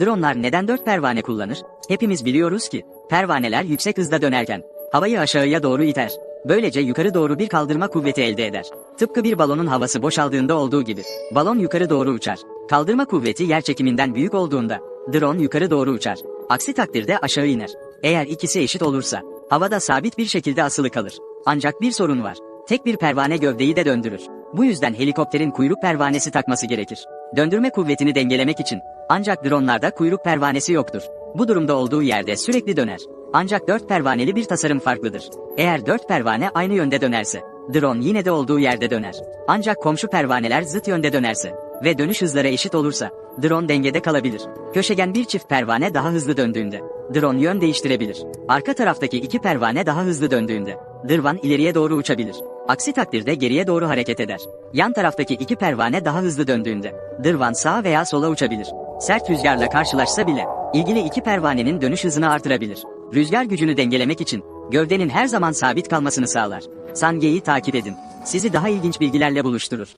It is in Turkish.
Dronlar neden dört pervane kullanır? Hepimiz biliyoruz ki, pervaneler yüksek hızda dönerken, havayı aşağıya doğru iter. Böylece yukarı doğru bir kaldırma kuvveti elde eder. Tıpkı bir balonun havası boşaldığında olduğu gibi, balon yukarı doğru uçar. Kaldırma kuvveti yer çekiminden büyük olduğunda, drone yukarı doğru uçar. Aksi takdirde aşağı iner. Eğer ikisi eşit olursa, havada sabit bir şekilde asılı kalır. Ancak bir sorun var. Tek bir pervane gövdeyi de döndürür. Bu yüzden helikopterin kuyruk pervanesi takması gerekir. Döndürme kuvvetini dengelemek için. Ancak dronlarda kuyruk pervanesi yoktur. Bu durumda olduğu yerde sürekli döner. Ancak dört pervaneli bir tasarım farklıdır. Eğer dört pervane aynı yönde dönerse, drone yine de olduğu yerde döner. Ancak komşu pervaneler zıt yönde dönerse ve dönüş hızları eşit olursa, drone dengede kalabilir. Köşegen bir çift pervane daha hızlı döndüğünde, drone yön değiştirebilir. Arka taraftaki iki pervane daha hızlı döndüğünde, dırvan ileriye doğru uçabilir. Aksi takdirde geriye doğru hareket eder. Yan taraftaki iki pervane daha hızlı döndüğünde, dırvan sağa veya sola uçabilir. Sert rüzgarla karşılaşsa bile, ilgili iki pervanenin dönüş hızını artırabilir. Rüzgar gücünü dengelemek için, gövdenin her zaman sabit kalmasını sağlar. Sange'yi takip edin. Sizi daha ilginç bilgilerle buluşturur.